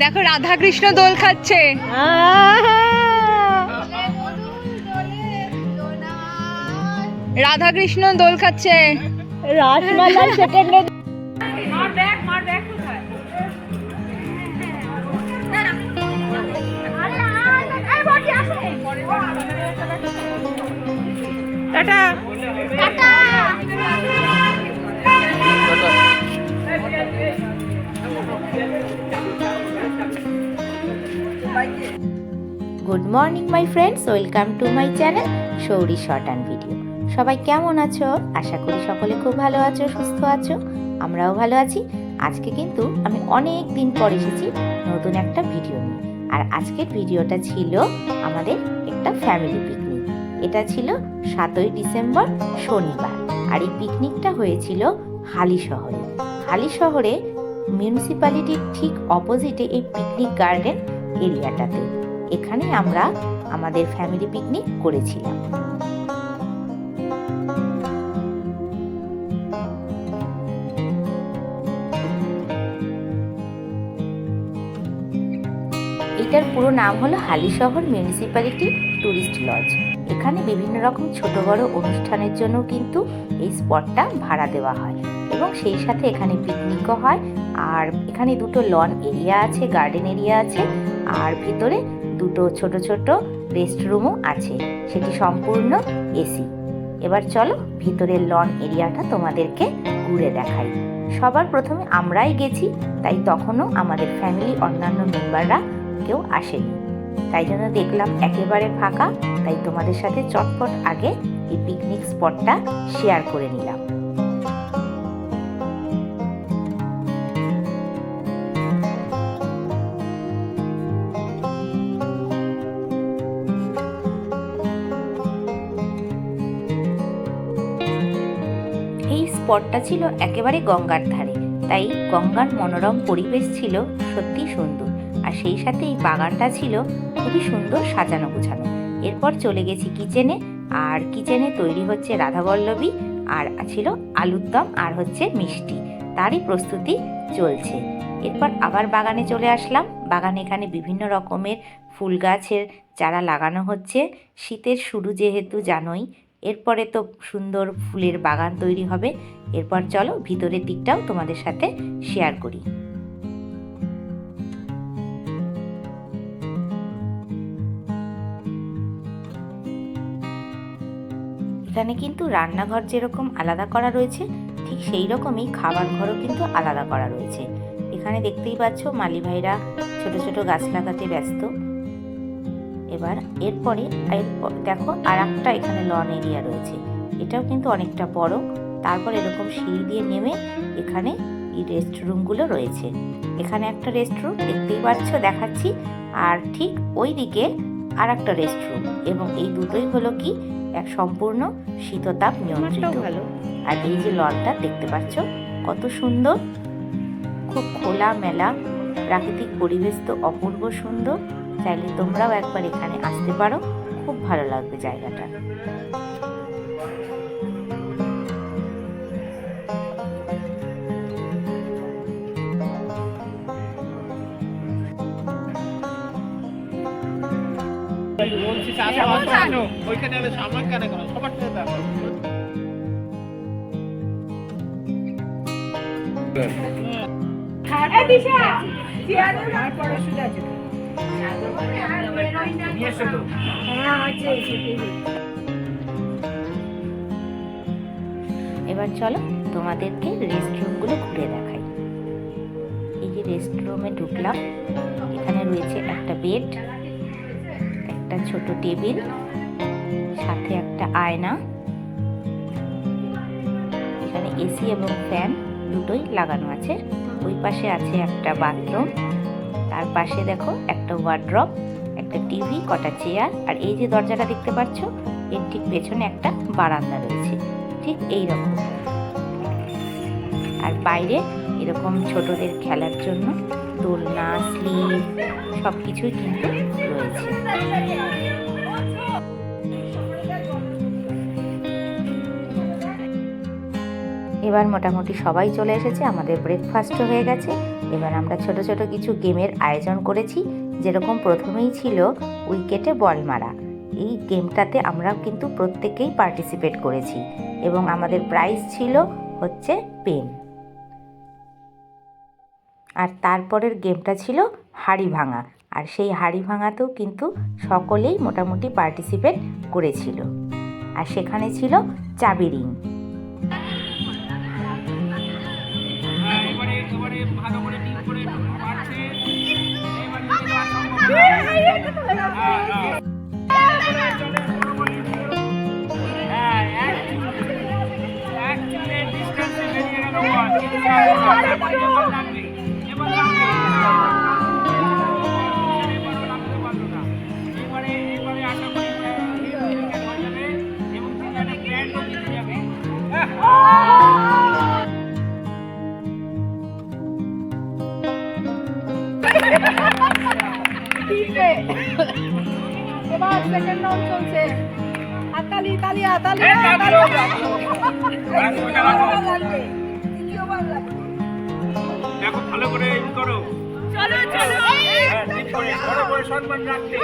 দেখো রাধা কৃষ্ণ দোল খাচ্ছে। রাধা কৃষ্ণ দোল খাচ্ছে। রসমালাই সেকেন্ডে tata. Good morning my friends welcome to my channel সৌরি short and video সবাই কেমন আছো? আশা করি সকলে খুব ভালো আছো, সুস্থ আছো। আমরাও ভালো আছি। আজকে কিন্তু আমি অনেক দিন পর এসেছি নতুন একটা ভিডিও নিয়ে। আর আজকের ভিডিওটা ছিল আমাদের একটা ফ্যামিলি পিকনিক এটা ছিল সাতই ডিসেম্বর শনিবার। আর এই পিকনিকটা হয়েছিল হালি শহরে। হালি শহরে মিউনিসিপ্যালিটির ঠিক অপোজিটে এই পিকনিক গার্ডেন এরিয়াটাতে। এখানে আমরা আমাদের ফ্যামিলি পিকনিক করেছিলাম। এটার পুরো নাম হলো হালিশহর মিউনিসিপ্যালিটি ট্যুরিস্ট লজ এখানে বিভিন্ন রকম ছোট বড় অনুষ্ঠানের জন্য কিন্তু এই স্পটটা ভাড়া দেওয়া হয় এবং সেই সাথে এখানে পিকনিকও হয়। আর এখানে দুটো লন এরিয়া আছে গার্ডেন এরিয়া আছে। আর ভিতরে দুটো ছোট ছোট রেস্টরুমও আছে। সেটি সম্পূর্ণ এসি। এবার চলো ভিতরের লন এরিয়াটা তোমাদেরকে ঘুরে দেখাই। সবার প্রথমে আমরাই গেছি, তাই তখনও আমাদের ফ্যামিলি অন্যান্য মেম্বাররা কেউ আসেনি। তাই জন্য দেখলাম একেবারে ফাঁকা, তাই তোমাদের সাথে চটপট আগে এই পিকনিক স্পটটা শেয়ার করে নিলাম। এই স্পটটা ছিল একেবারে গঙ্গার ধারে। তাই গঙ্গার মনোরম পরিবেশ ছিল সত্যি সুন্দর। আর সেই সাথে এই বাগানটা ছিল খুবই সুন্দর সাজানো গোছানো। এরপর চলে গেছি কিচেনে। আর কিচেনে তৈরি হচ্ছে রাধাবল্লভী, আর ছিল আলুর দম, আর হচ্ছে মিষ্টি। তারই প্রস্তুতি চলছে। এরপর আবার বাগানে চলে আসলাম। বাগানে এখানে বিভিন্ন রকমের ফুল গাছের চারা লাগানো হচ্ছে। শীতের শুরু যেহেতু জানোই এরপরে তো সুন্দর ফুলের বাগান তৈরি হবে। এরপর চলো ভিতরের দিকটাও তোমাদের সাথে শেয়ার করি। এখানে কিন্তু রান্নাঘর যেরকম আলাদা করা রয়েছে, ঠিক সেই রকমই খাবার ঘরও কিন্তু আলাদা করা রয়েছে। এখানে দেখতেই পাচ্ছ মালি ভাইরা ছোট ছোট গাছ লাগাতে ব্যস্ত। এবার এরপরে দেখো আর একটা এখানে লন এরিয়া রয়েছে। এটাও কিন্তু অনেকটা বড়। তারপর এরকম সিঁড়ি দিয়ে নেমে এখানে এই রেস্টরুমগুলো রয়েছে। এখানে একটা রেস্টরুম দেখতেই পাচ্ছ দেখাচ্ছি। আর ঠিক ওই দিকে আর একটা রেস্টরুম এবং এই দুটোই হলো কি এক সম্পূর্ণ শীততাপ নিয়ন্ত্রিত। ভালো। আর এই যে লনটা দেখতে পাচ্ছ কত সুন্দর। খুব খোলা মেলা প্রাকৃতিক পরিবেশ তো অপূর্ব সুন্দর। চাইলে তোমরাও একবার এখানে আসতে পারো। খুব ভালো লাগবে জায়গাটা। ওইখানে সামান কেন কেন সবার নিয়ে এসো তো এবার চলো তোমাদেরকে রেস্টরুমগুলো ঘুরে দেখাই। এই যে রেস্টরুমে ঢুকলাম, এখানে রয়েছে একটা বেড একটা ছোট টেবিল সাথে একটা আয়না, এখানে এসি এবং ফ্যান দুটোই লাগানো আছে। ওই পাশে আছে একটা বাথরুম তার পাশে দেখো একটা ওয়ার্ড্রপ একটা টিভি কটা চেয়ার আর এই যে দরজাটা দেখতে পাচ্ছ, এর ঠিক পেছনে একটা বারান্দা রয়েছে। ঠিক এই রকম আর বাইরে এরকম ছোটদের খেলার জন্য দোলনা স্লিপ সব কিছুই কিন্তু রয়েছে। এবার মোটামুটি সবাই চলে এসেছে, আমাদের ব্রেকফাস্টও হয়ে গেছে। এবার আমরা ছোট ছোট কিছু গেমের আয়োজন করেছি, যেরকম প্রথমেই ছিল উইকেটে বল মারা। এই গেমটাতে আমরা কিন্তু প্রত্যেকেই পার্টিসিপেট করেছি এবং আমাদের প্রাইজ ছিল হচ্ছে পেন আর তারপরের গেমটা ছিল হাড়ি ভাঙা। আর সেই হাড়ি ভাঙাতেও কিন্তু সকলেই মোটামুটি পার্টিসিপেট করেছিল। আর সেখানে ছিল চাবি রিং এবারে ভালো করে টিম করে পারছে। হ্যাঁ, হ্যাঁ। হ্যাঁ, এক- চুলের distance বেরিয়ে গেল সেকেন্ড রাউন্ড চলছে হাততালি তালি। লাগল, লাগল। দেখো ভালো করে করো চলো চলো হ্যাঁ, বড় সম্মান রাখতে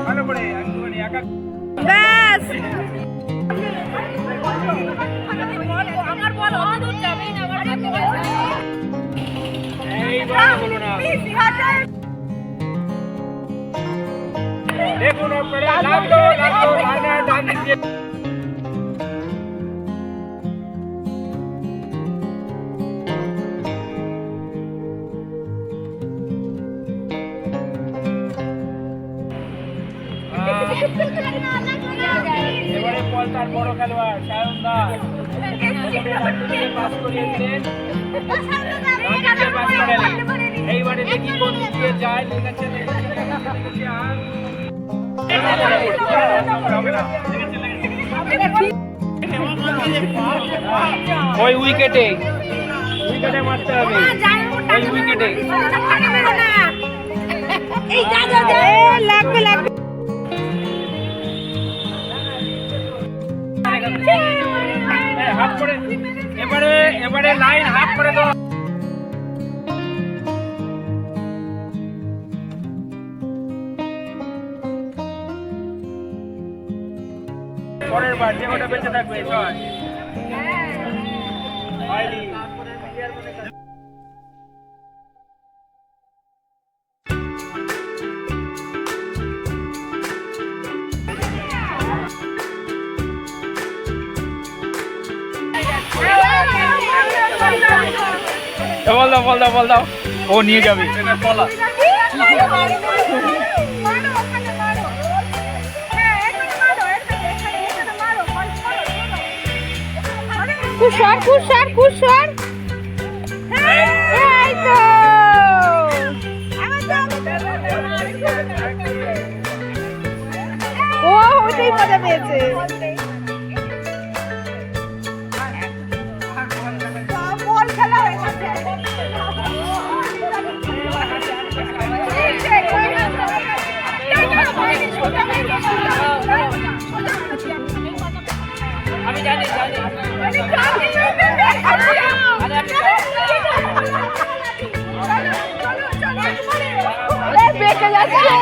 ভালো করে একা ব্যাস দেখুন আপনারা লাগল লাগল ডানে ডানে এবারে বল তার বড় খেলোয়াড় সায়ন দাস। এইবারে দেখি কোন দিয়ে যায় আর ওই উইকেটে। উইকেটে মারতে হবে ওই উইকেটে লাগবে লাগবে। এবারে এবারে লাইন হাফ করে দাও। পরের বার যে ওটা বেঁচে থাকবে চল বল দাও বল দাও বল দাও। ও নিয়ে যাবে। বলা কুশর মজা পেয়েছে। বেঁকে যাচ্ছে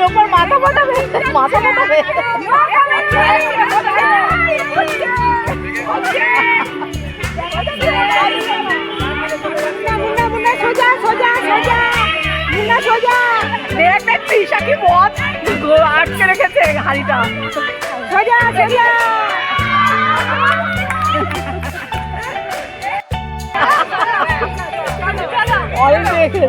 লোকের মাথা ফাটাবে মাথা ফাটাবে মুন্না মুন্না সোজা সোজা সোজা মুন্না সোজা দেখ দেখ তৃষা কি পথ আটকে রেখেছে হাড়িটা সোজা সোজা অয়েল দিয়ে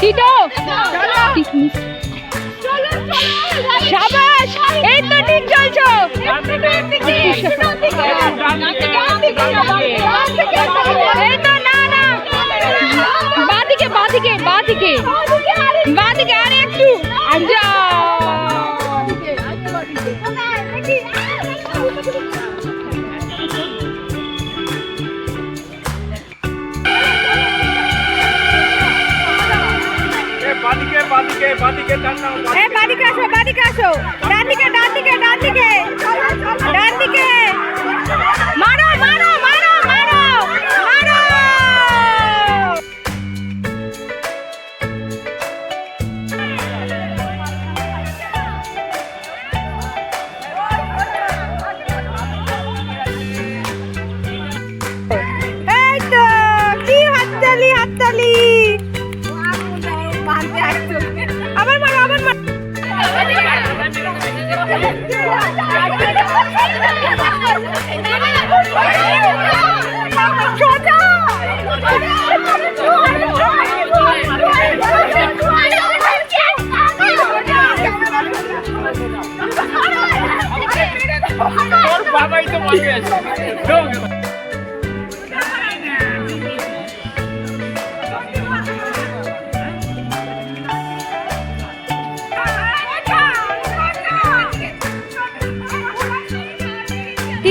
টিটো সাবাস এই তো ঠিক চলছো এই তো না না বাদিকে বাদিকে বাদিকে বাদিকে বাদিকে বাদিকে বাদিকে আসো বাদিকে আসো। ডান দিকে ডান দিকে ডান দিকে।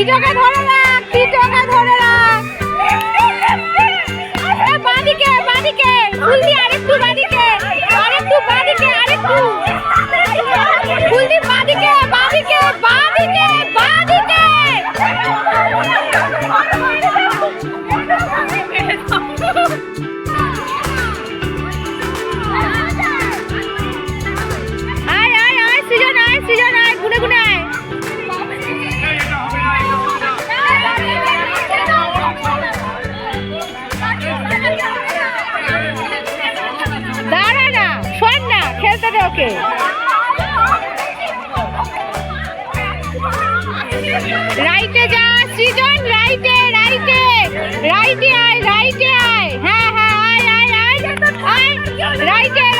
টিটোকে ধরে রাখ টিটোকে ধরে রাখ বাঁদিকে বাঁদিকে ফুলদি আরেকটু বাঁদিকে আরেকটু বাঁদিকে আরেকটু। রাইটে যা, সৃজন, রাইটে রাইটে। রাইটে আয় রাইটে আয়। হ্যাঁ হ্যাঁ আয় আয় আয়। রাইটে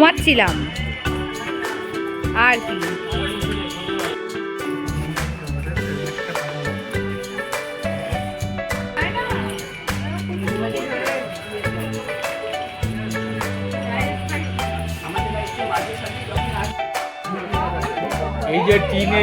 ঘুমাচ্ছিলাম। আর কি। এই যে টিনে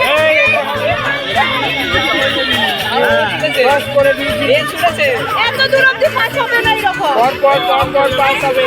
হ্যাঁ এত দূর অব্দি হবে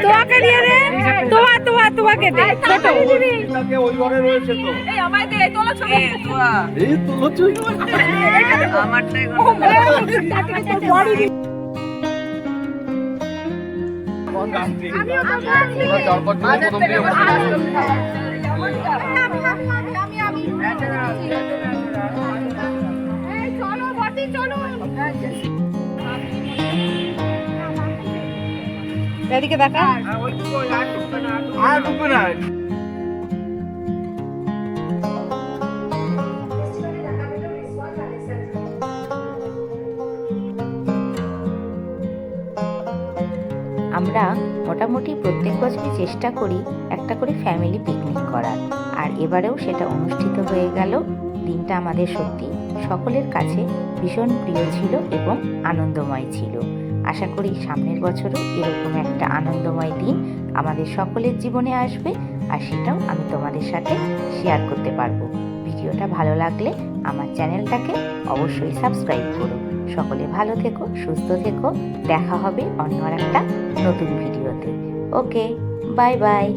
তোমাকে দিয়ে দে তোমা তোমা তোমাকে দে ছোট ওই ঘরে রয়েছে তো এই আমায় দে তোলো ছবি এই তো লচুই আমারটাই এদিকে দেখা আর ঢুকবে না চেষ্টা করি একটা করে ফ্যামিলি পিকনিক করার। আর এবারেও সেটা অনুষ্ঠিত হয়ে গেল। দিনটা আমাদের সত্যি সকলের কাছে ভীষণ প্রিয় ছিল এবং আনন্দময় ছিল। আশা করি সামনের বছরও এরকম একটা আনন্দময় দিন আমাদের সকলের জীবনে আসবে আর সেটাও আমি তোমাদের সাথে শেয়ার করতে পারব। ভিডিওটা ভালো লাগলে আমার চ্যানেলটাকে অবশ্যই সাবস্ক্রাইব করো। সকলে ভালো থেকো, সুস্থ থেকো। দেখা হবে অন্য একটা নতুন ভিডিওতে। Okay bye bye